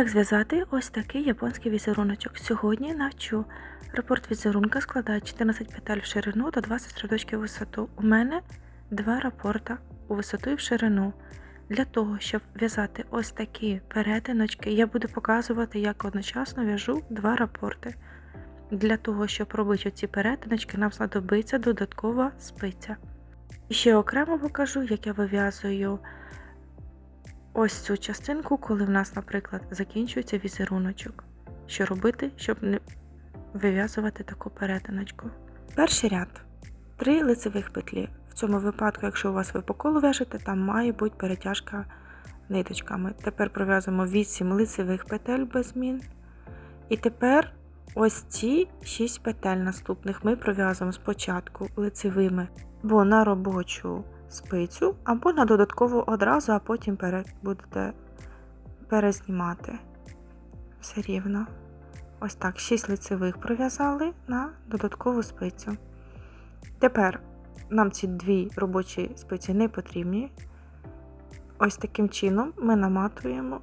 Як зв'язати ось такий японський візеруночок? Сьогодні навчу. Рапорт візерунка складає 14 петель в ширину та 20 рядочків в висоту. У мене два рапорта у висоту і в ширину. Для того, щоб в'язати ось такі перетиночки, я буду показувати, як одночасно в'яжу два рапорти. Для того, щоб робити оці перетиночки, нам знадобиться додаткова спиця. І ще окремо покажу, як я вив'язую ось цю частинку, коли в нас, наприклад, закінчується візеруночок. Що робити, щоб не вив'язувати таку перетиночку. Перший ряд. Три лицевих петлі. В цьому випадку, якщо у вас ви по колу в'яжете, там має бути перетяжка ниточками. Тепер пров'язуємо 8 лицевих петель без змін. І тепер ось ці 6 петель наступних ми пров'язуємо спочатку лицевими або на робочу спицю, або на додаткову одразу, а потім пере, будете перезнімати. Все рівно. Ось так, 6 лицевих пров'язали на додаткову спицю. Тепер нам ці дві робочі спиці не потрібні. Ось таким чином ми наматуємо,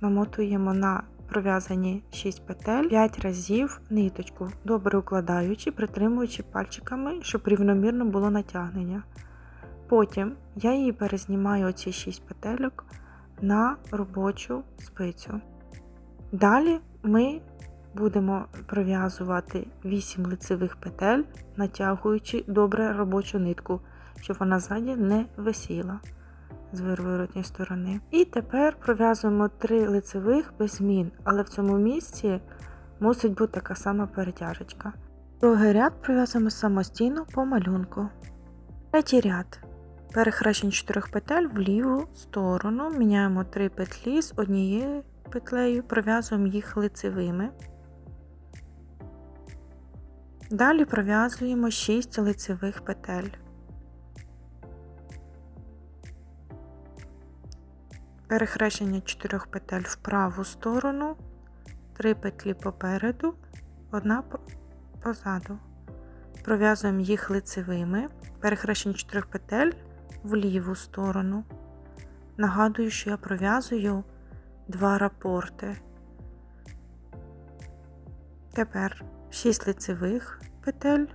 намотуємо на пров'язані 6 петель 5 разів ниточку, добре укладаючи, притримуючи пальчиками, щоб рівномірно було натягнення. Потім я її перезнімаю оці 6 петельок на робочу спицю. Далі ми будемо пров'язувати 8 лицевих петель, натягуючи добре робочу нитку, щоб вона ззаді не висіла з виворотньої сторони. І тепер пров'язуємо 3 лицевих без змін, але в цьому місці мусить бути така сама перетяжечка. Другий ряд пров'язуємо самостійно по малюнку. Третій ряд. Перехрещень 4 петель в ліву сторону. Міняємо 3 петлі з однією петлею, пров'язуємо їх лицевими. Далі пров'язуємо 6 лицевих петель. Перехрещення 4 петель в праву сторону, 3 петлі попереду, одна позаду. Пров'язуємо їх лицевими, перехрещення 4 петель в ліву сторону. Нагадую, що я пров'язую два рапорти. Тепер 6 лицевих петель,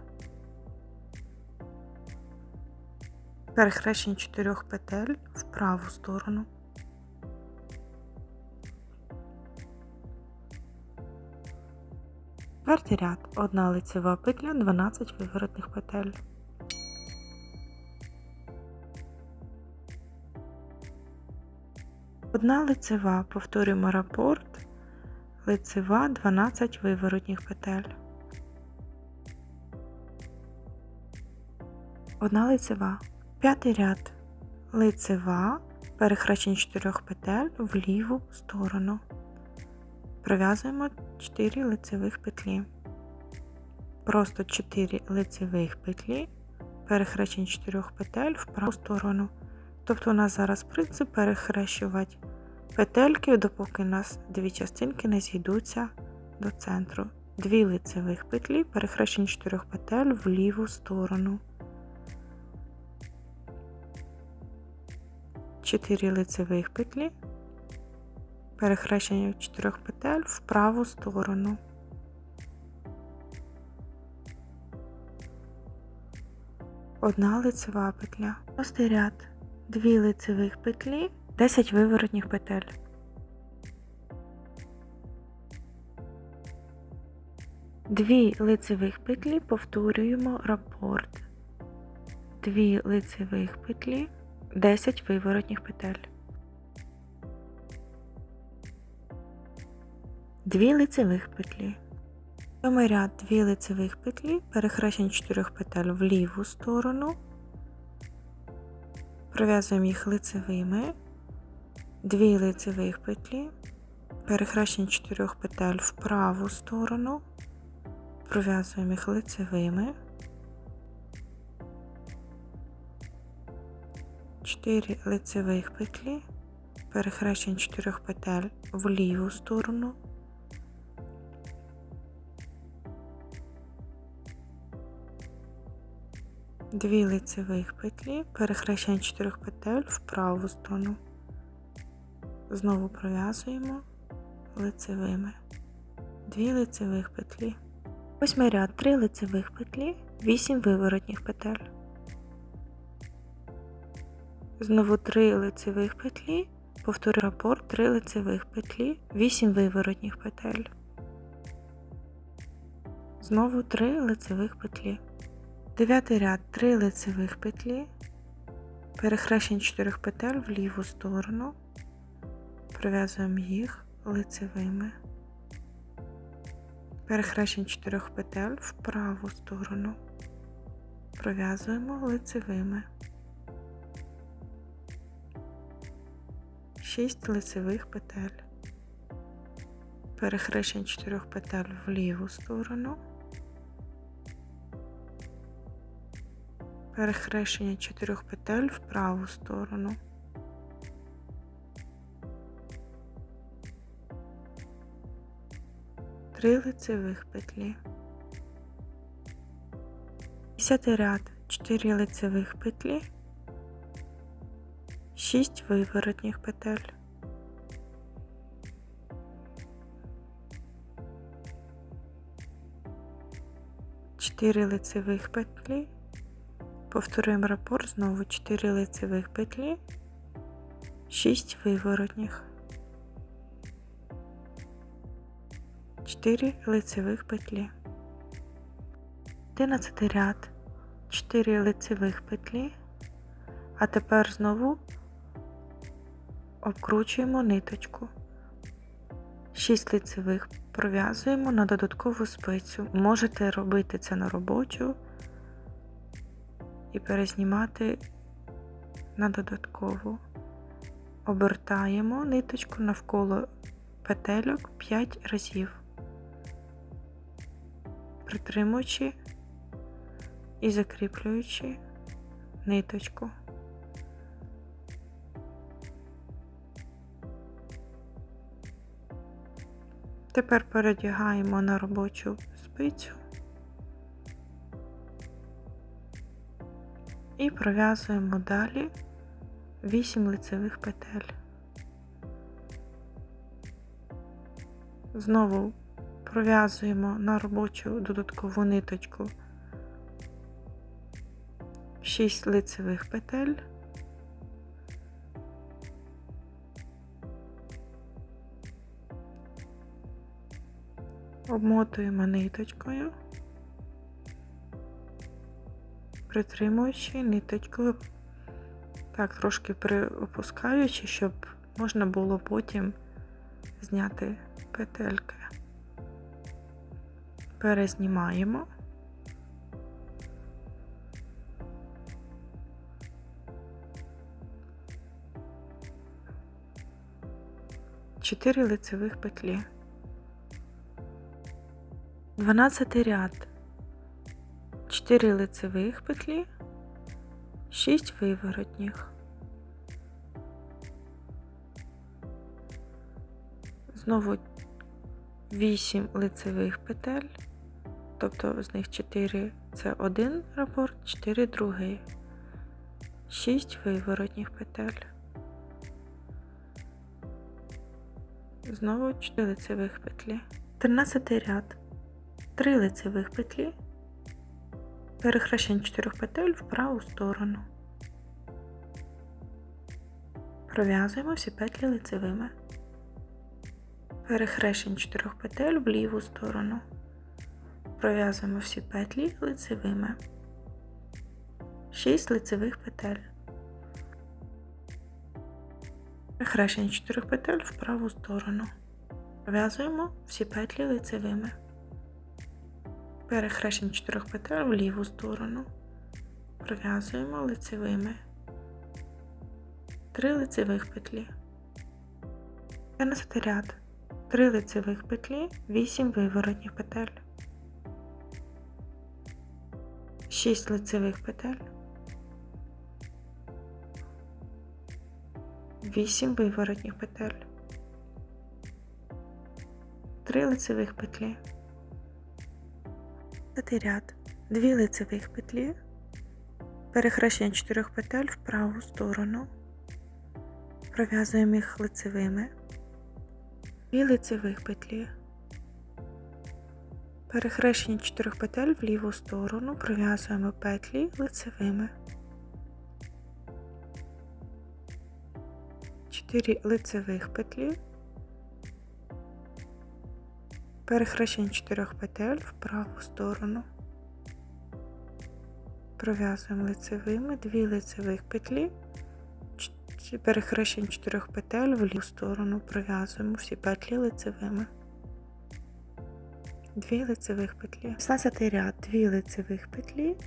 перехрещення 4 петель в праву сторону. Четвертий ряд, одна лицева петля, 12 виворотних петель. Одна лицева, повторюємо рапорт, лицева 12 виворотних петель. Одна лицева. П'ятий ряд. Лицева, перехрещення 4 петель в ліву сторону. Пров'язуємо 4 лицевих петлі. Просто 4 лицевих петлі, перехрещення 4 петель в праву сторону. Тобто у нас зараз принцип перехрещувати петельки, допоки у нас дві частинки не зійдуться до центру. Дві лицевих петлі, перехрещення 4 петель в ліву сторону. 4 лицевих петлі, перехрещення 4 петель в праву сторону. Одна лицева петля. Шостий ряд. Дві лицевих петлі, 10 виворотніх петель. Дві лицевих петлі повторюємо рапорт. Дві лицевих петлі, 10 виворотніх петель. Дві лицевих петлі. Сьомий ряд дві лицевих петлі, перехрещення 4 петель в ліву сторону. Пров'язуємо їх лицевими, дві лицевих петлі, перехрещення 4 петель в праву сторону, пров'язуємо їх лицевими, 4 лицевих петлі, перехрещення 4 петель в ліву сторону. Дві лицевих петлі, перехрещення 4 петель в праву сторону. Знову пров'язуємо лицевими, 2 лицевих петлі. Восьмий ряд 3 лицевих петлі, 8 виворотніх петель. Знову 3 лицевих петлі, повтори рапорт 3 лицевих петлі, 8 виворотніх петель. Знову 3 лицевих петлі. Дев'ятий ряд 3 лицевих петлі, перехрещення 4 петель в ліву сторону, пров'язуємо їх лицевими, перехрещення 4 петель в праву сторону, пров'язуємо лицевими, 6 лицевих петель, перехрещення 4 петель в ліву сторону. Перехрещення чотирьох петель в праву сторону. Три лицевих петлі. Десятий ряд 4 лицевих петлі, 6 виворотніх петель. Чотири лицевих петлі Повторюємо рапорт. Знову 4 лицевих петлі, 6 виворотніх, 4 лицевих петлі, 11 ряд, 4 лицевих петлі, а тепер знову обкручуємо ниточку. 6 лицевих пров'язуємо на додаткову спицю. Можете робити це на робочу і перезнімати на додаткову. Обертаємо ниточку навколо петельок 5 разів, притримуючи і закріплюючи ниточку. Тепер передягаємо на робочу спицю і пров'язуємо далі 8 лицевих петель. Знову пров'язуємо на робочу додаткову ниточку 6 лицевих петель. Обмотуємо ниточкою. Притримуючи ниточку, так, трошки приопускаючи, щоб можна було потім зняти петельки. Перезнімаємо. Чотири лицевих петлі. Дванадцятий ряд 4 лицевих петлі, 6 виворотніх. Знову 8 лицевих петель, тобто з них 4 це один рапорт, 4 другий, 6 виворотніх петель. Знову 4 лицевих петлі. 13 ряд, 3 лицевих петлі перехрещення 4 петель в праву сторону. Пров'язуємо всі петлі лицевими. Перехрещення 4 петель в ліву сторону. Пров'язуємо всі петлі лицевими. 6 лицевих петель. Перехрещення 4 петель в праву сторону. Пров'язуємо всі петлі лицевими перехрещення 4 петель в ліву сторону, пров'язуємо лицевими. 3 лицевих петлі, 14 ряд, 3 лицевих петлі, 8 виворотніх петель, 6 лицевих петель, 8 виворотніх петель, 3 лицевих петлі. П'ятий ряд, дві лицевих петлі, перехрещення чотирьох петель в праву сторону, пров'язуємо їх лицевими, 2 лицевих петлі. Перехрещення 4 петель в ліву сторону пров'язуємо петлі лицевими. 4 лицевих петлі. Перехрещення 4 петель в праву сторону. Пров'язуємо лицевими 2 лицевих петлі. Ч- Перехрещення 4 петель в ліву сторону пров'язуємо всі петлі лицевими. 2 лицевих петлі. 16 ряд 2 лицевих петлі,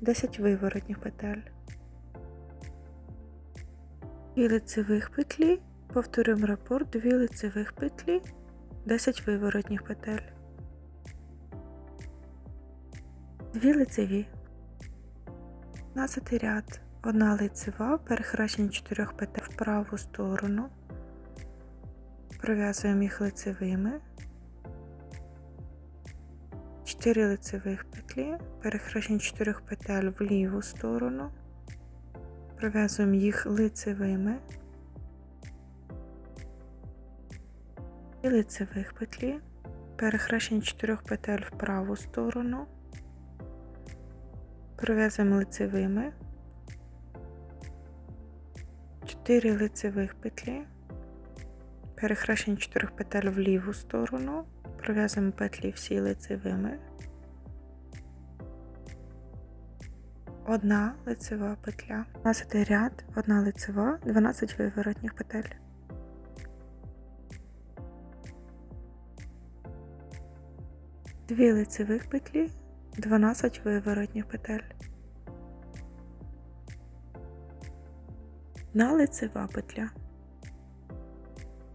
10 виворотних петель. 2 лицевих петлі, повторюємо рапорт, 2 лицевих петлі, 10 виворотних петель. 2 лицеві. 15 ряд, 1 лицева, перехрещення 4 петель в праву сторону. Пров'язуємо їх лицевими. 4 лицевих петлі, перехрещення 4 петель в ліву сторону, пров'язуємо їх лицевими, 2 лицевих петлі, перехрещення 4 петель в праву сторону, пров'язуємо лицевими, 4 лицевих петлі, перехрещення 4 петель в ліву сторону, пров'язуємо петлі всі лицевими. Одна лицева петля. 12 ряд, одна лицева, 12 виворотних петель. Дві лицевих петлі, 12 виворотних петель. Одна лицева петля.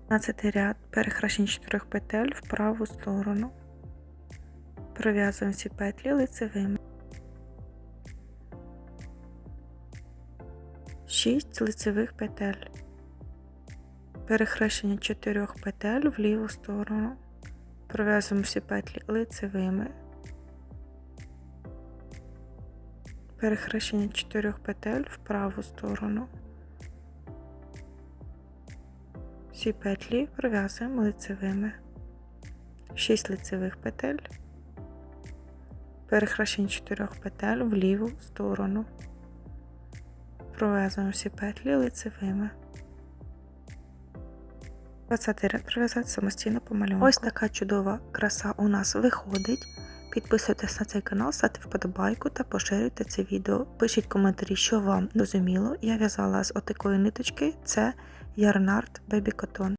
15 ряд, перехрещення 4 петель в праву сторону. Пров'язуємо всі петлі лицевими. 6 лицевих петель. Перехрещення 4 петель в ліву сторону. Пров'язуємо всі петлі лицевими. Перехрещення 4 петель в праву сторону. Всі петлі пров'язуємо лицевими. 6 лицевих петель. Перехрещення 4 петель в ліву сторону. Пров'язуємо всі петлі лицевими. 20 ряд пров'язати самостійно по малюнку. Ось така чудова краса у нас виходить. Підписуйтесь на цей канал, ставте вподобайку та поширюйте це відео. Пишіть коментарі, що вам зрозуміло. Я в'язала з отакої ниточки. Це Ярнард Бебі Котон.